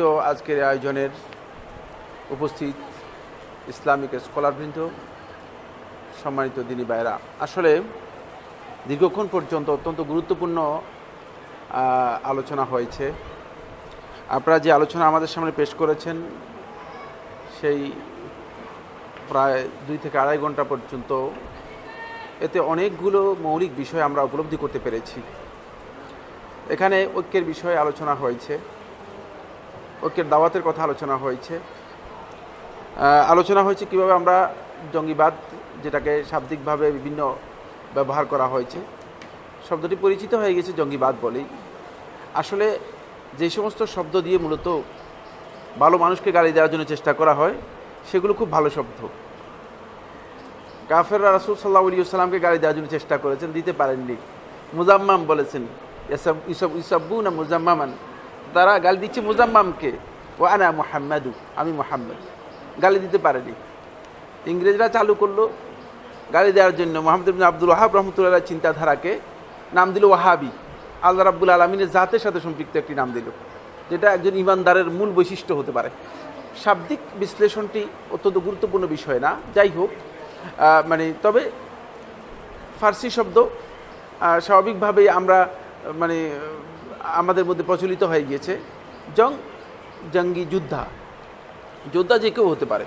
সম্মানিত আজকের আয়োজনের উপস্থিত ইসলামিক স্কলারবৃন্দ, সম্মানিত দিনী ভাইরা আসলে দীর্ঘক্ষণ পর্যন্ত অত্যন্ত গুরুত্বপূর্ণ আলোচনা হয়েছে। আপনারা যে আলোচনা আমাদের সামনে পেশ করেছেন, সেই প্রায় দুই থেকে আড়াই ঘণ্টা পর্যন্ত এতে অনেকগুলো মৌলিক বিষয় আমরা উপলব্ধি করতে পেরেছি। এখানে ঐক্যের বিষয়ে আলোচনা হয়েছে। ঐক্যের দাওয়াতের কথা আলোচনা হয়েছে। আলোচনা হয়েছে কীভাবে আমরা জঙ্গিবাদ যেটাকে শাব্দিকভাবে বিভিন্ন ব্যবহার করা হয়েছে, শব্দটি পরিচিত হয়ে গেছে জঙ্গিবাদ বলেই। আসলে যে সমস্ত শব্দ দিয়ে মূলত ভালো মানুষকে গালি দেওয়ার জন্য চেষ্টা করা হয়, সেগুলো খুব ভালো শব্দ। কাফের রাসুল সাল্লাহ আলী সাল্লামকে গালি দেওয়ার জন্য চেষ্টা করেছেন, দিতে পারেননি। মুজাম্মাম বলেছেন ইসব ইসব ইসব্বু না মুজাম্মামান। তারা গালি দিচ্ছে মুজাম্মামকে। ও আনা মোহাম্মদু, আমি মোহাম্মদ। গালি দিতে পারেনি। ইংরেজরা চালু করল গালি দেওয়ার জন্য। মোহাম্মদ আব্দুল ওয়াহাব রহমতুল্লাহ চিন্তাধারাকে নাম দিল ওয়াহাবি। আল্লাহ রাব্বুল আলমিনের জাতের সাথে সম্পৃক্ত একটি নাম দিল, যেটা একজন ইমানদারের মূল বৈশিষ্ট্য হতে পারে। শাব্দিক বিশ্লেষণটি অত্যন্ত গুরুত্বপূর্ণ বিষয় না, যাই হোক মানে তবে ফার্সি শব্দ স্বাভাবিকভাবেই আমরা মানে আমাদের মধ্যে প্রচলিত হয়ে গিয়েছে, জং, জঙ্গি যোদ্ধা। যোদ্ধা যে কেউ হতে পারে।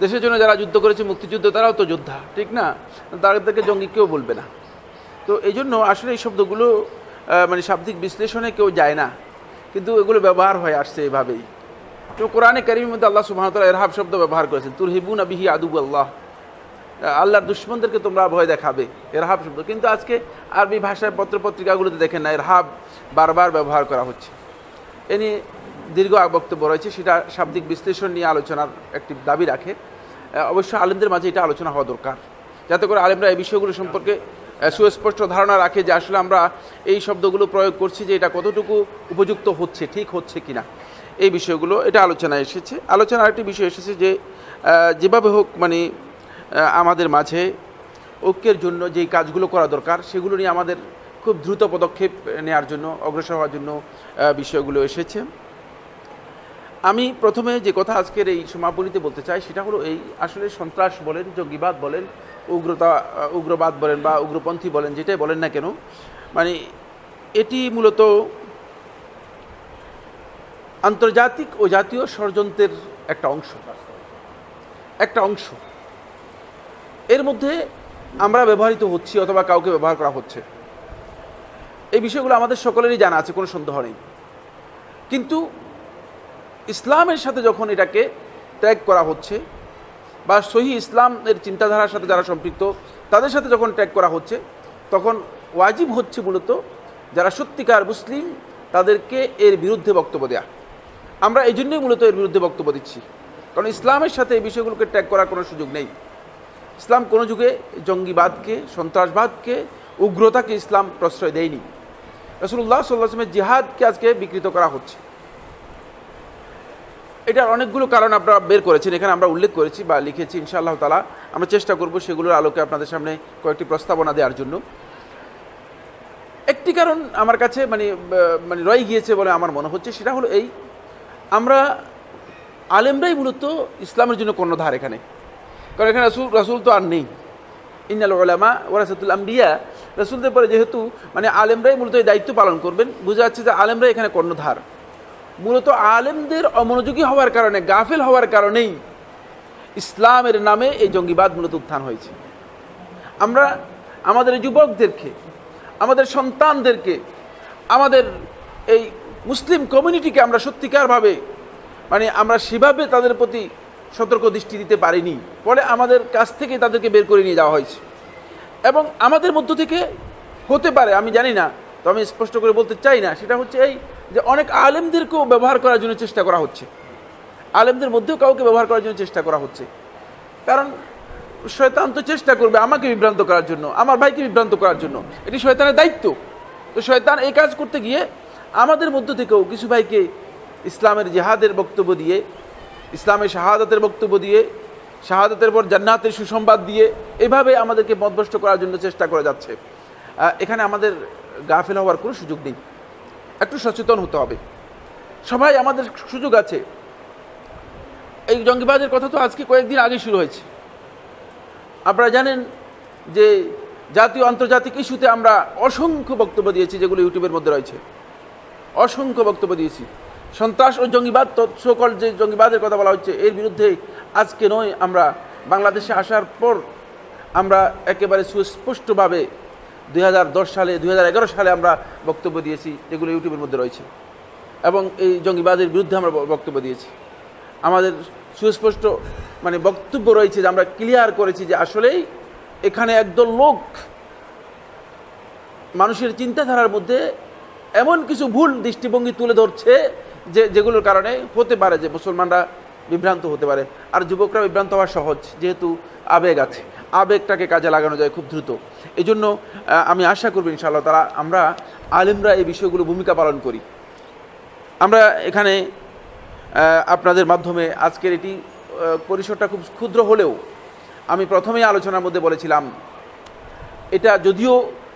দেশের জন্য যারা যুদ্ধ করেছে, মুক্তিযুদ্ধ, তারাও তো যোদ্ধা, ঠিক না? তাদেরকে জঙ্গি কেউ বলবে না। তো এই জন্য আসলে এই শব্দগুলো মানে শাব্দিক বিশ্লেষণে কেউ যায় না। কিন্তু এগুলো ব্যবহার হয়ে আসছে এভাবেই। তো কোরআনে কারিমের মধ্যে আল্লাহ সুবাহতাল্লাহ এরহাব শব্দ ব্যবহার করেছেন তুর হিবুন আবিহি আদু আল্লাহ আল্লাহর দুশ্মনদেরকে তোমরা ভয় দেখাবে, এরহাব শব্দ কিন্তু আজকে আরবি ভাষায় পত্রপত্রিকাগুলোতে দেখেন না, এরহাব বারবার ব্যবহার করা হচ্ছে। এ নিয়ে দীর্ঘ বক্তব্য রয়েছে, সেটা শাব্দিক বিশ্লেষণ নিয়ে আলোচনার একটি দাবি রাখে। অবশ্য আলেমদের মাঝে এটা আলোচনা হওয়া দরকার। যাতে করে আলেমরা এই বিষয়গুলো সম্পর্কে সুস্পষ্ট ধারণা রাখে যে আসলে আমরা এই শব্দগুলো প্রয়োগ করছি যে এটা কতটুকু উপযুক্ত হচ্ছে, ঠিক হচ্ছে কিনা। এই বিষয়গুলো, এটা আলোচনায় এসেছে। আলোচনার একটি বিষয় এসেছে যে যেভাবে হোক মানে আমাদের মাঝে ঐক্যের জন্য যেই কাজগুলো করা দরকার, সেগুলো নিয়ে আমাদের খুব দ্রুত পদক্ষেপ নেওয়ার জন্য, অগ্রসর হওয়ার জন্য বিষয়গুলো এসেছে। আমি প্রথমে যে কথা আজকের এই সমাপনীতে বলতে চাই, সেটা হলো এই আসলে সন্ত্রাস বলেন, জঙ্গিবাদ বলেন, উগ্রতা উগ্রবাদ বলেন বা উগ্রপন্থী বলেন, যেটাই বলেন না কেন মানে এটি মূলত আন্তর্জাতিক ও জাতীয় ষড়যন্ত্রের একটা অংশ। একটা অংশ। এর মধ্যে আমরা ব্যবহৃত হচ্ছি অথবা কাউকে ব্যবহার করা হচ্ছে। এই বিষয়গুলো আমাদের সকলেরই জানা আছে, কোনো সন্দেহ নেই। কিন্তু ইসলামের সাথে যখন এটাকে ট্র্যাগ করা হচ্ছে বা সহি ইসলামের চিন্তাধারার সাথে যারা সম্পৃক্ত, তাদের সাথে যখন ট্র্যাগ করা হচ্ছে, তখন ওয়াজিব হচ্ছে মূলত যারা সত্যিকার মুসলিম, তাদেরকে এর বিরুদ্ধে বক্তব্য দেয়া। আমরা এই জন্যই মূলত এর বিরুদ্ধে বক্তব্য দিচ্ছি। কারণ ইসলামের সাথে এই বিষয়গুলোকে ট্র্যাগ করার কোনো সুযোগ নেই। ইসলাম কোনো যুগে জঙ্গিবাদকে, সন্ত্রাসবাদকে, উগ্রতাকে ইসলাম প্রশ্রয় দেয়নি। রসুল্লাহ সাল্লাহামের জিহাদকে আজকে বিকৃত করা হচ্ছে। এটার অনেকগুলো কারণ আপনারা বের করেছেন, এখানে আমরা উল্লেখ করেছি বা লিখেছি, ইনশাআল্লাহ তালা আমরা চেষ্টা করব সেগুলোর আলোকে আপনাদের সামনে কয়েকটি প্রস্তাবনা দেওয়ার জন্য। একটি কারণ আমার কাছে মানে মানে রয়ে গিয়েছে বলে আমার মনে হচ্ছে, সেটা হলো এই, আমরা আলেমরাই মূলত ইসলামের জন্য কর্ণধার এখানে। কারণ এখানে রাসুল রাসুল তো আর নেই। ইন্নাল ওলামা ওরাসাতুল আম্বিয়া, রাসুলদের পরে যেহেতু মানে আলেমরাই মূলত এই দায়িত্ব পালন করবেন, বোঝা যাচ্ছে যে আলেমরাই এখানে কর্ণধার। মূলত আলেমদের অমনোযোগী হওয়ার কারণে, গাফেল হওয়ার কারণেই ইসলামের নামে এই জঙ্গিবাদ মূলত উত্থান হয়েছে। আমরা আমাদের যুবকদেরকে, আমাদের সন্তানদেরকে, আমাদের এই মুসলিম কমিউনিটিকে আমরা সত্যিকারভাবে মানে আমরা সেভাবে তাদের প্রতি সতর্ক দৃষ্টি দিতে পারিনি। ফলে আমাদের কাছ থেকে তাদেরকে বের করে নিয়ে যাওয়া হয়েছে। এবং আমাদের মধ্য থেকে হতে পারে, আমি জানি না তো আমি স্পষ্ট করে বলতে চাই না, সেটা হচ্ছে এই যে অনেক আলেমদেরকেও ব্যবহার করার জন্য চেষ্টা করা হচ্ছে। আলেমদের মধ্যেও কাউকে ব্যবহার করার জন্য চেষ্টা করা হচ্ছে। কারণ শয়তান তো চেষ্টা করবে আমাকে বিভ্রান্ত করার জন্য, আমার ভাইকে বিভ্রান্ত করার জন্য। এটি শয়তানের দায়িত্ব। তো শয়তান এই কাজ করতে গিয়ে আমাদের মধ্য থেকেও কিছু ভাইকে ইসলামের জেহাদের বক্তব্য দিয়ে ইসলামের শাহাদাতের বক্তব্য দিয়ে, শাহাদাতের পর জান্নাতের সুসংবাদ দিয়ে এভাবে আমাদেরকে মতভ্রষ্ট করার জন্য চেষ্টা করে যাচ্ছে। এখানে আমাদের গাফেল হওয়ার কোনো সুযোগ নেই। একটু সচেতন হতে হবে। সবাই আমাদের সুযোগ আছে। এই জঙ্গিবাজের কথা তো আজকে কয়েকদিন আগে শুরু হয়েছে। আপনারা জানেন যে জাতীয় আন্তর্জাতিক ইস্যুতে আমরা অসংখ্য বক্তব্য দিয়েছি যেগুলো ইউটিউবের মধ্যে রয়েছে। অসংখ্য বক্তব্য দিয়েছি। সন্ত্রাস ও জঙ্গিবাদ সকল যে জঙ্গিবাদের কথা বলা হচ্ছে, এর বিরুদ্ধে আজকে নয় আমরা বাংলাদেশে আসার পর আমরা একেবারে সুস্পষ্টভাবে দু হাজার দশ সালে দু হাজার এগারো সালে আমরা বক্তব্য দিয়েছি, যেগুলো ইউটিউবের মধ্যে রয়েছে। এবং এই জঙ্গিবাদের বিরুদ্ধে আমরা বক্তব্য দিয়েছি। আমাদের সুস্পষ্ট মানে বক্তব্য রয়েছে যে আমরা ক্লিয়ার করেছি যে আসলেই এখানে একদল লোক মানুষের চিন্তাধারার মধ্যে এমন কিছু ভুল দৃষ্টিভঙ্গি তুলে ধরছে যে, যেগুলোর কারণে হতে পারে যে মুসলমানরা বিভ্রান্ত হতে পারে। আর যুবকরা বিভ্রান্ত হওয়া সহজ, যেহেতু আবেগ আছে। আবেগটাকে কাজে লাগানো যায় খুব দ্রুত। এই জন্য আমি আশা করব ইনশাআল্লাহ তারা আমরা আলিমরা এই বিষয়গুলো ভূমিকা পালন করি। আমরা এখানে আপনাদের মাধ্যমে আজকের এটি পরিসরটা খুব ক্ষুদ্র হলেও আমি প্রথমেই আলোচনার মধ্যে বলেছিলাম, এটা যদিও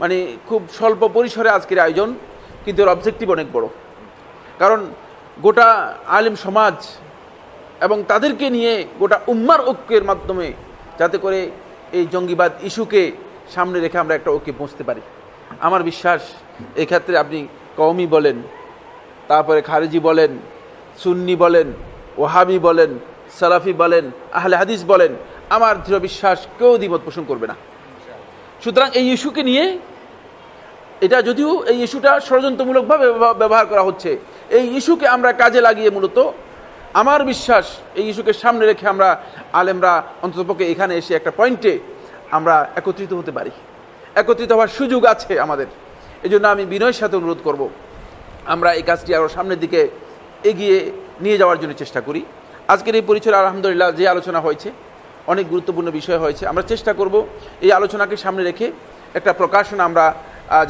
মানে খুব স্বল্প পরিসরে আজকের আয়োজন, কিন্তু এর অবজেক্টিভ অনেক বড়। কারণ গোটা আলিম সমাজ এবং তাদেরকে নিয়ে গোটা উম্মার ঐক্যের মাধ্যমে যাতে করে এই জঙ্গিবাদ ইস্যুকে সামনে রেখে আমরা একটা ঐক্যে পৌঁছতে পারি। আমার বিশ্বাস এই ক্ষেত্রে আপনি কওমি বলেন, তারপরে খারেজি বলেন, সুন্নি বলেন ওহাবি বলেন, সালাফি বলেন, আহলে হাদিস বলেন, আমার দৃঢ় বিশ্বাস কেউ দ্বিমত পোষণ করবে না। সুতরাং এই ইস্যুকে নিয়ে, এটা যদিও এই ইস্যুটা ষড়যন্ত্রমূলকভাবে ব্যবহার করা হচ্ছে এই ইস্যুকে আমরা কাজে লাগিয়ে মূলত আমার বিশ্বাস এই ইস্যুকে সামনে রেখে আমরা আলেমরা অন্ততপক্ষে এখানে এসে একটা পয়েন্টে আমরা একত্রিত হতে পারি। একত্রিত হওয়ার সুযোগ আছে আমাদের। এই জন্য আমি বিনয়ের সাথে অনুরোধ করব, আমরা এই কাজটি আরও সামনের দিকে এগিয়ে নিয়ে যাওয়ার জন্য চেষ্টা করি। আজকের এই পরিচয় আলহামদুলিল্লাহ যে আলোচনা হয়েছে, অনেক গুরুত্বপূর্ণ বিষয় হয়েছে। আমরা চেষ্টা করব এই আলোচনাকে সামনে রেখে একটা প্রকাশনা আমরা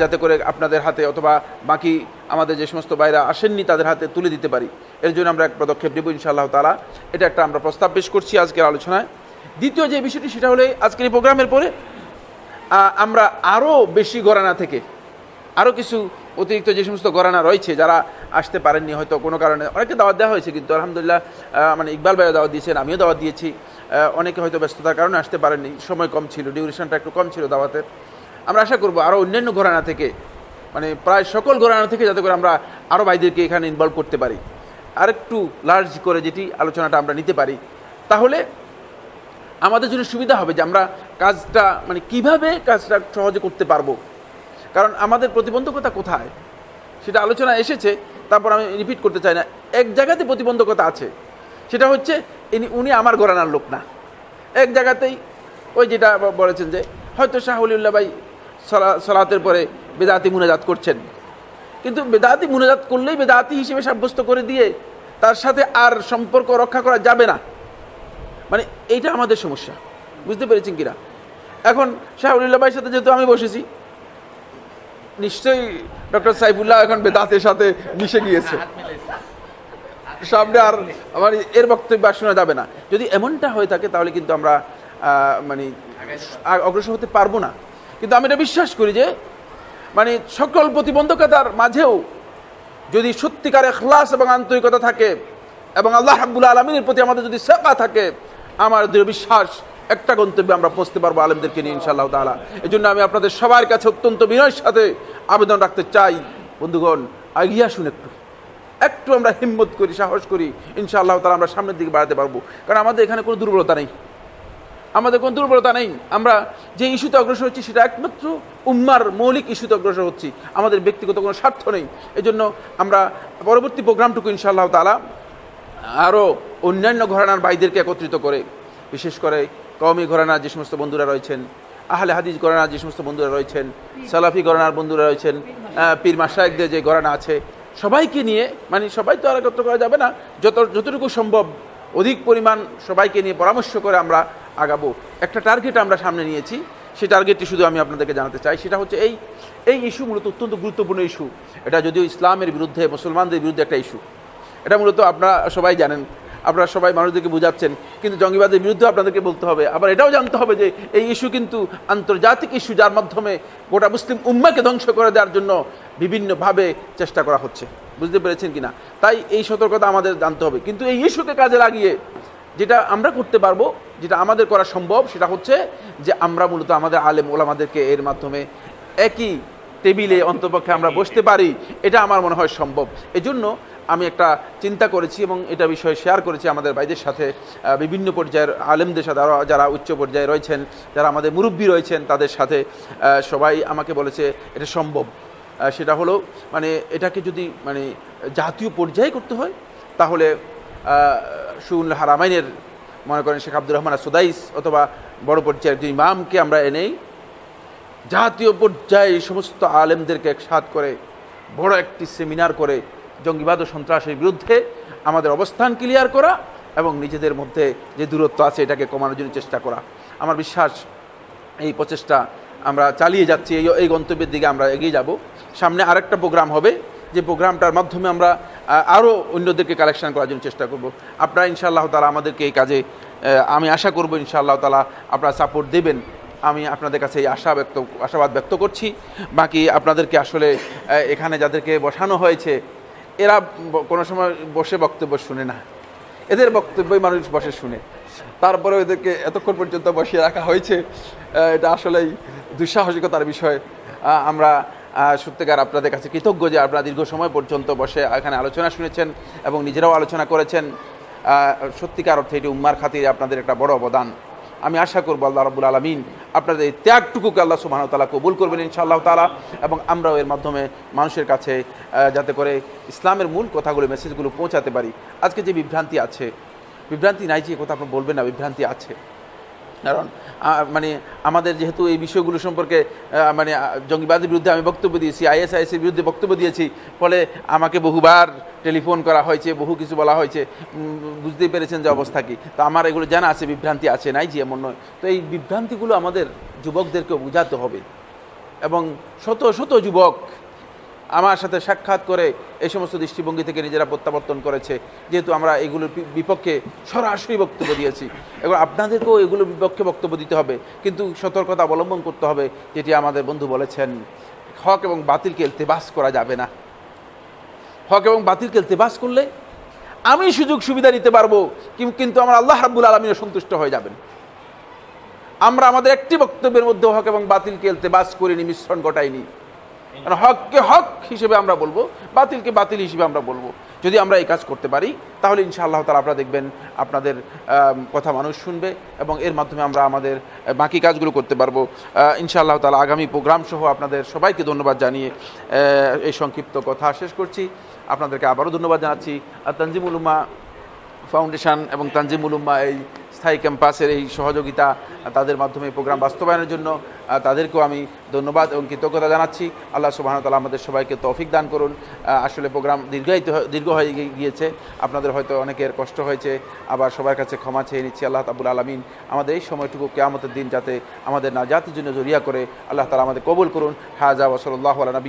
যাতে করে আপনাদের হাতে অথবা বাকি আমাদের যে সমস্ত বাইরা আসেননি তাদের হাতে তুলে দিতে পারি। এর জন্য আমরা এক পদক্ষেপ নেব ইনশাআল্লাহ তালা এটা একটা আমরা প্রস্তাব পেশ করছি আজকের আলোচনায়। দ্বিতীয় যে বিষয়টি সেটা হলে আজকের এই প্রোগ্রামের পরে আমরা আরও বেশি গড়ানা থেকে আরও কিছু অতিরিক্ত যে সমস্ত গড়ানা রয়েছে যারা আসতে পারেননি হয়তো কোনো কারণে অনেকে দাওয়াত দেওয়া হয়েছে কিন্তু আলহামদুলিল্লাহ মানে ইকবাল ভাইও দাওয়াত দিয়েছেন, আমিও দাওয়াত দিয়েছি। অনেকে হয়তো ব্যস্ততার কারণে আসতে পারেননি, সময় কম ছিল ডিউরেশনটা একটু কম ছিল দাওয়াতের। আমরা আশা করব আরও অন্যান্য ঘরানা থেকে মানে প্রায় সকল ঘরানা থেকে যাতে করে আমরা আরও ভাইদেরকে এখানে ইনভলভ করতে পারি। আরেকটু লার্জ করে যেটি আলোচনাটা আমরা নিতে পারি, তাহলে আমাদের জন্য সুবিধা হবে যে আমরা কাজটা মানে কীভাবে কাজটা সহজে করতে পারব। কারণ আমাদের প্রতিবন্ধকতা কোথায়? সেটা আলোচনা এসেছে, তারপর আমি রিপিট করতে চাই না। এক জায়গাতে প্রতিবন্ধকতা আছে, সেটা হচ্ছে ইনি, উনি আমার গড়ানার লোক না। এক জায়গাতেই ওই যেটা বলেছেন যে, হয়তো শাহুলিল্লাহ ভাই সলাতের পরে বেদাতি মুনাজাত করছেন। কিন্তু বেদাতি মুনাজাত করলেই বেদাতি হিসেবে সাব্যস্ত করে দিয়ে তার সাথে আর সম্পর্ক রক্ষা করা যাবে না। মানে এইটা আমাদের সমস্যা। বুঝতে পেরেছেন কিনা? এখন শাহুলিল্লাহ ভাইয়ের সাথে যেহেতু আমি বসেছি, নিশ্চয়ই ডক্টর সাইফুল্লাহ এখন বেদাতের সাথে মিশে গিয়েছে। সামনে আর আমার এর বক্তব্য শোনা যাবে না। যদি এমনটা হয়ে থাকে তাহলে কিন্তু আমরা মানে অগ্রসর হতে পারব না। কিন্তু আমি এটা বিশ্বাস করি যে মানে সকল প্রতিবন্ধকতার মাঝেও যদি সত্যিকার এখলাস এবং আন্তরিকতা থাকে এবং আল্লাহ হাব্বুল আলমিনের প্রতি আমাদের যদি সেবা থাকে, আমার দৃঢ় বিশ্বাস একটা গন্তব্যে আমরা পৌঁছতে পারব আলেমদেরকে নিয়ে ইনশাআল্লাহ তাআলা। এই জন্য আমি আপনাদের সবার কাছে অত্যন্ত বিনয়ের সাথে আবেদন রাখতে চাই। বন্ধুগণ, আগিয়ে আসুন একটু। একটু আমরা হিম্মত করি, সাহস করি, ইনশাআল্লাহ তালা আমরা সামনের দিকে বাড়াতে পারব। কারণ আমাদের এখানে কোনো দুর্বলতা নেই। আমাদের কোনো দুর্বলতা নেই। আমরা যে ইস্যুতে অগ্রসর হচ্ছি সেটা একমাত্র উম্মার মৌলিক ইস্যুতে অগ্রসর হচ্ছি। আমাদের ব্যক্তিগত কোনো স্বার্থ নেই। এজন্য আমরা পরবর্তী প্রোগ্রামটুকু ইনশাআল্লাহ তালা আরও অন্যান্য ঘরানার ভাইদেরকে একত্রিত করে, বিশেষ করে কওমি ঘরানার যে সমস্ত বন্ধুরা রয়েছেন, আহলে হাদিস ঘরানার যে সমস্ত বন্ধুরা রয়েছেন, সালাফি ঘরানার বন্ধুরা রয়েছেন পীর মাসায়কদের যে ঘরানা আছে, সবাইকে নিয়ে মানে সবাই তো আর একত্র করা যাবে না, যত, যতটুকু সম্ভব অধিক পরিমাণ সবাইকে নিয়ে পরামর্শ করে আমরা আগাবো। একটা টার্গেট আমরা সামনে নিয়েছি। সেই টার্গেটটি শুধু আমি আপনাদেরকে জানাতে চাই। সেটা হচ্ছে এই এই ইস্যু মূলত অত্যন্ত গুরুত্বপূর্ণ ইস্যু এটা যদিও ইসলামের বিরুদ্ধে, মুসলমানদের বিরুদ্ধে একটা ইস্যু এটা মূলত আপনারা সবাই জানেন। আপনারা সবাই মানুষদেরকে বুঝাচ্ছেন। কিন্তু জঙ্গিবাদের বিরুদ্ধে আপনাদেরকে বলতে হবে। আবার এটাও জানতে হবে যে এই ইস্যু কিন্তু আন্তর্জাতিক ইস্যু যার মাধ্যমে গোটা মুসলিম উম্মাকে ধ্বংস করে দেওয়ার জন্য বিভিন্নভাবে চেষ্টা করা হচ্ছে। বুঝতে পেরেছেন কিনা? তাই এই সতর্কতা আমাদের জানতে হবে। কিন্তু এই ইস্যুকে কাজে লাগিয়ে যেটা আমরা করতে পারব, যেটা আমাদের করা সম্ভব, সেটা হচ্ছে যে আমরা মূলত আমাদের আলেম ওলামাদেরকে এর মাধ্যমে একই টেবিলে, অন্তপক্ষে আমরা বসতে পারি। এটা আমার মনে হয় সম্ভব। এজন্য আমি একটা চিন্তা করেছি এবং এটা বিষয়ে শেয়ার করেছি আমাদের ভাইদের সাথে। বিভিন্ন পর্যায়ের আলেমদের সাথে যারা উচ্চ পর্যায়ে রয়েছেন, যারা আমাদের মুরব্বী রয়েছেন, তাদের সাথে সবাই আমাকে বলেছে এটা সম্ভব। সেটা হলো মানে এটাকে যদি মানে জাতীয় পর্যায়ে করতে হয়, তাহলে সুল হারামাইনের, মনে করেন শেখ আব্দুর রহমান সুদাইস অথবা বড় পর্যায়ের একজন ইমামকে আমরা এনেই জাতীয় পর্যায়ে সমস্ত আলেমদেরকে একসাথ করে, বড় একটি সেমিনার করে জঙ্গিবাদ ও সন্ত্রাসের বিরুদ্ধে আমাদের অবস্থান ক্লিয়ার করা এবং নিজেদের মধ্যে যে দূরত্ব আছে এটাকে কমানোর জন্য চেষ্টা করা। আমার বিশ্বাস এই প্রচেষ্টা আমরা চালিয়ে যাচ্ছি এই গন্তব্যের দিকে আমরা এগিয়ে যাব। সামনে আরেকটা প্রোগ্রাম হবে। যে প্রোগ্রামটার মাধ্যমে আমরা আরও অন্যদেরকে কালেকশন করার জন্য চেষ্টা করব। আপনারা ইনশাআল্লাহ তালা আমাদেরকে এই কাজে আমি আশা করব ইনশাআল্লাহ তালা আপনারা সাপোর্ট দেবেন। আমি আপনাদের কাছে এই আশা ব্যক্ত, আশাবাদ ব্যক্ত করছি। বাকি আপনাদেরকে আসলে এখানে যাদেরকে বসানো হয়েছে, এরা কোনো সময় বসে বক্তব্য শুনে না। এদের বক্তব্যই মানুষ বসে শুনে। তারপরে এদেরকে এতক্ষণ পর্যন্ত বসিয়ে রাখা হয়েছে এটা আসলেই দুঃসাহসিকতার বিষয়। আমরা সত্যিকার আপনাদের কাছে কৃতজ্ঞ যে আপনারা দীর্ঘ সময় পর্যন্ত বসে এখানে আলোচনা শুনেছেন এবং নিজেরাও আলোচনা করেছেন। সত্যিকার অর্থে এটি উম্মার খাতিরে আপনাদের একটা বড় অবদান। আমি আশা করব আল্লাহ রাবুল আলমিন আপনাদের এই ত্যাগটুকুকে আল্লাহ সুবাহ তালা কবুল করবেন ইনশাআল্লাহ তালা এবং আমরাও এর মাধ্যমে মানুষের কাছে যাতে করে ইসলামের মূল কথাগুলো মেসেজগুলো পৌঁছাতে পারি। আজকে যে বিভ্রান্তি আছে, বিভ্রান্তি নাই যে কথা আপনি বলবেন না, বিভ্রান্তি আছে। কারণ মানে আমাদের যেহেতু এই বিষয়গুলো সম্পর্কে মানে জঙ্গিবাদের বিরুদ্ধে আমি বক্তব্য দিয়েছি আইএসআইএস এর বিরুদ্ধে বক্তব্য দিয়েছি, ফলে আমাকে বহুবার টেলিফোন করা হয়েছে, বহু কিছু বলা হয়েছে বুঝতেই পেরেছেন যে অবস্থা কি। তো আমার এগুলো জানা আছে, বিভ্রান্তি আছে, নাই যে এমন নয়। তো এই বিভ্রান্তিগুলো আমাদের যুবকদেরকে বোঝাতে হবে। এবং শত শত যুবক আমার সাথে সাক্ষাৎ করে এই সমস্ত দৃষ্টিভঙ্গি থেকে নিজেরা প্রত্যাবর্তন করেছে। যেহেতু আমরা এগুলোর বিপক্ষে সরাসরি বক্তব্য দিয়েছি। এবং আপনাদেরকেও এগুলোর বিপক্ষে বক্তব্য দিতে হবে। কিন্তু সতর্কতা অবলম্বন করতে হবে, যেটি আমাদের বন্ধু বলেছেন, হক এবং বাতিলকে ইলতেবাস করা যাবে না। হক এবং বাতিল বাতিলকে ইলতেবাস করলে আমি সুযোগ সুবিধা নিতে পারব কিন্তু আমার আল্লাহ রাব্বুল আলমিনও সন্তুষ্ট হয়ে যাবেন। আমরা আমাদের একটি বক্তব্যের মধ্যে হক এবং বাতিল বাতিলকে ইলতেবাস করিনি, মিশ্রণ ঘটাইনি। কারণ হককে হক হিসেবে আমরা বলব, বাতিলকে বাতিল হিসেবে আমরা বলব। যদি আমরা এই কাজ করতে পারি, তাহলে ইনশাআল্লাহ তালা আপনারা দেখবেন, আপনাদের কথা মানুষ শুনবে এবং এর মাধ্যমে আমরা আমাদের বাকি কাজগুলো করতে পারব। ইনশাআল্লাহ তালা আগামী প্রোগ্রাম সহ আপনাদের সবাইকে ধন্যবাদ জানিয়ে এই সংক্ষিপ্ত কথা শেষ করছি। আপনাদেরকে আবারও ধন্যবাদ জানাচ্ছি। আর তানজিমুল উম্মা ফাউন্ডেশন এবং তানজিমুল উম্মা এই স্থায়ী ক্যাম্পাসের এই সহযোগিতা তাদের মাধ্যমে প্রোগ্রাম বাস্তবায়নের জন্য তাদেরকেও আমি ধন্যবাদ এবং কৃতজ্ঞতা জানাচ্ছি। আল্লাহ সুবাহতাল্লাহ আমাদের সবাইকে তৌফিক দান করুন। আসলে প্রোগ্রাম দীর্ঘায়িত দীর্ঘ হয়ে গিয়েছে। আপনাদের হয়তো অনেকের কষ্ট হয়েছে, আবার সবার কাছে ক্ষমা চেয়ে নিচ্ছি। আল্লাহ তাবুল আলমিন আমাদের এই সময়টুকু কেয়ামতের দিন যাতে আমাদের না নাজাতের জন্য জরিয়া করে, আল্লাহ তালা আমাদের কবুল করুন। হাজা ওসল্লাহ আলা